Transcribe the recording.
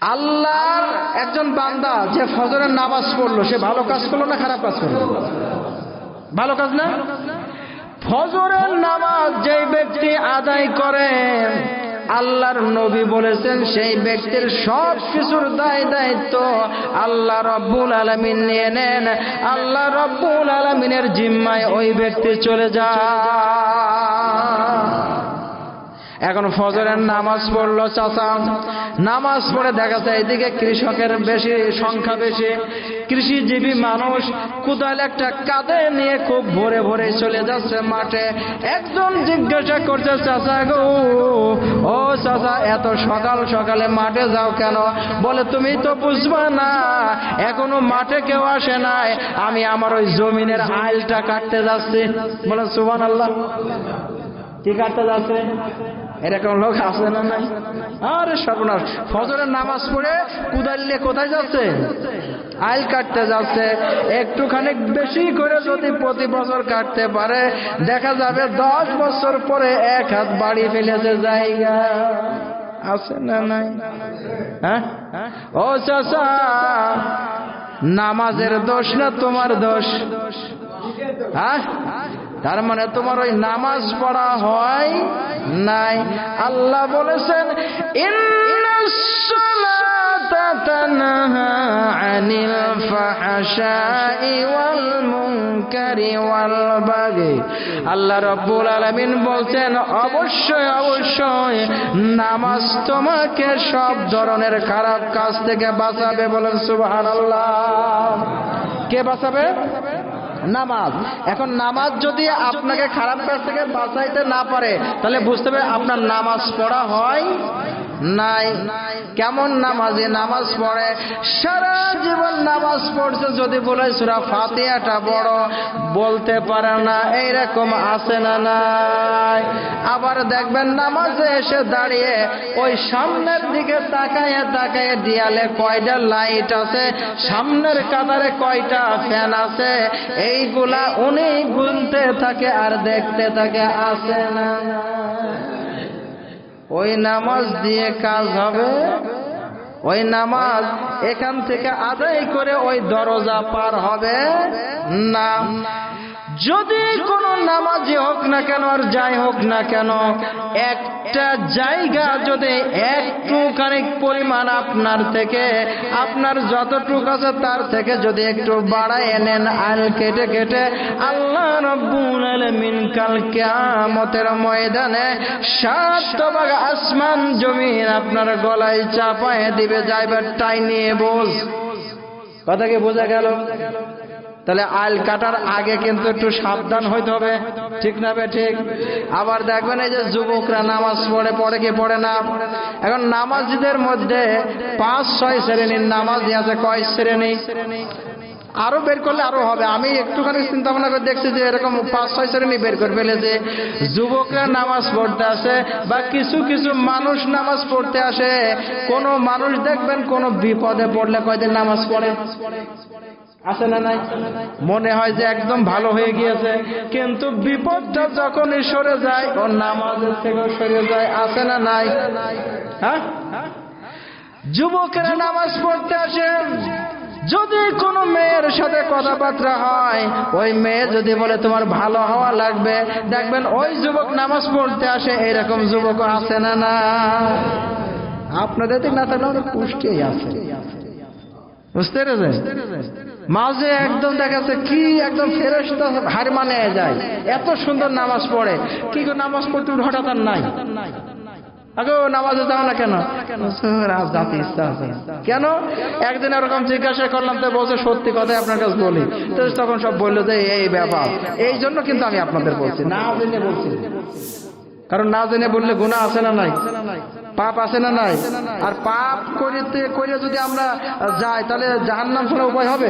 আল্লাহর একজন বান্দা যে ফজরের নামাজ পড়ল, সে ভালো কাজ করল না খারাপ কাজ করল? ভালো কাজ না? ফজরের নামাজ যেই ব্যক্তি আদায় করে, আল্লাহর নবী বলেছেন, সেই ব্যক্তির সব কিছুর দায় দায়িত্ব আল্লাহ রব্বুল আলমিন নিয়ে নেন। আল্লাহ রব্বুল আলমিনের জিম্মায় ওই ব্যক্তি চলে যায়। এখন ফজরের নামাজ পড়ল, চাচা। নামাজ পড়ে দেখা যায় এদিকে কৃষকের বেশি সংখ্যা বেশি। কৃষিজীবী মানুষ কোদাল একটা কাঁধে নিয়ে খুব ভোরে ভোরে চলে যাচ্ছে মাঠে। একজন জিজ্ঞাসা করছে, চাচা গো, ও চাচা, এত সকাল সকালে মাঠে যাও কেন? বলে, তুমি তো বুঝবা না, এখনও মাঠে কেউ আসে নাই। আমি আমার ওই জমিনের আইলটা কাটতে যাচ্ছি। বলে সুবান আল্লাহ কি কাটতে যাচ্ছে? এরকম লোক আছে না নাই? আরে সর্বনাশ। ফজরের নামাজ পড়ে কুদাল কোথায় যাচ্ছে? আইল কাটতে যাচ্ছে। একটুখানি বেশি করে যদি প্রতি বছর কাটতে পারে, দেখা যাবে দশ বছর পরে এক হাত বাড়ি ফেলেছে জায়গা। আছে না নাই? হ্যাঁ? ও চাচা, নামাজের দোষ না তোমার দোষ? হ্যাঁ? তার মানে তোমার ওই নামাজ পড়া হয় নাই। আল্লাহ বলেছেন আনিল ফাহশাই ওয়াল মুনকারি ওয়াল বাগি। আল্লাহ রাব্বুল আলামিন বলছেন, অবশ্যই অবশ্যই নামাজ তোমাকে সব ধরনের খারাপ কাজ থেকে বাঁচাবে বলেন সুবহানাল্লাহ। কে বাঁচাবে? নামাজ। এখন নামাজ যদি আপনাকে খারাপ কাজ থেকে বাঁচাইতে না পারে, তাহলে বুঝতে হবে আপনার নামাজ পড়া হয় নাই। কেমন নামাজে নামাজ পড়ে? সারা জীবন নামাজ পড়ছে যদি বলে সুরা ফাতিহাটা বড় বলতে পারে না এইরকম আছে না নাই। আবার দেখবেন নামাজে এসে দাঁড়িয়ে ওই সামনের দিকে তাকায় তাকায় দিয়ালে কয়টা লাইট আছে, সামনের কাতারে কয়টা ফ্যান আছে, এইগুলা উনি গুনতে থাকে আর দেখতে থাকে, আছে না ওই নামাজ দিয়ে কাজ হবে। ওই নামাজ এখান থেকে আদায় করে ওই দরজা পার হবে। না যদি কোনো নামাজি হোক না কেন, আর যাই হোক না কেন, একটা জায়গা যদি একটুখানি পরিমাণ আপনার থেকে, আপনার যতটুকু আছে তার থেকে যদি একটু বাড়ায় নেন, আল কেটে কেটে, আল্লাহ রব্বুল কাল কিয়ামতের ময়দানে সাত আসমান জমিন আপনার গলায় চাপায় দিবে, যাইবার টাই নিয়ে বোঝ। কথা কি বোঝা গেল? তাহলে আইল কাটার আগে কিন্তু একটু সাবধান হইতে হবে। ঠিক না ঠিক? আবার দেখবেন এই যে যুবকরা নামাজ পড়ে পড়ে কি পড়ে না? এখন নামাজিদের মধ্যে পাঁচ, ছয় শ্রেণির নামাজি আছে, কয় শ্রেণি? আরও বের করলে আরও হবে। আমি একটুখানি চিন্তা ভাবনা করে দেখছি যে এরকম পাঁচ, ছয় শ্রেণি বের করে ফেলেছে। যুবকরা নামাজ পড়তে আসে বা কিছু কিছু মানুষ নামাজ পড়তে আসে। কোন মানুষ দেখবেন কোন বিপদে পড়লে কয়দিন নামাজ পড়ে? আসে না নাই? মনে হয় যে একদম ভালো হয়ে গিয়েছে। কিন্তু বিপদটা যখন সরে যায় ওর নামাজের থেকেও সরে যায়। আসে না নাই? হ্যাঁ? যুবকেরা নামাজ পড়তে আসে। যদি কোনো মেয়ের সাথে কথাবার্তা হয়। ওই মেয়ে যদি বলে তোমার ভালো হওয়া লাগবে, দেখবেন ওই যুবক নামাজ পড়তে আসে, এরকম যুবক আছে না না? আপনাদের দিক না থাকলে অনেক পুষ্টি আছে। বুঝতে পেরেছেন? মাঝে একদম দেখাচ্ছে কি একদম ফেরস্তা হার মানে যায়। এত সুন্দর নামাজ পড়ে। কি নামাজ পড়তে হঠাৎ আর নাই? আগে নামাজে যাও না কেন? আজ যাতে ইচ্ছা আছে কেন? একদিন এরকম জিজ্ঞাসা করলাম তো বলছে সত্যি কথাই আপনার কাছে বলি। তো তখন সব বলল যে এই ব্যাপার। এই জন্য কিন্তু আমি আপনাদের বলছি। না জেনে বলছি। কারণ না জেনে বললে গুণা আছে না নাই? পাপ আছে না নাই? আর পাপ করিতে করে যদি আমরা যাই তাহলে জাহান্নাম ছাড়া উপায় হবে?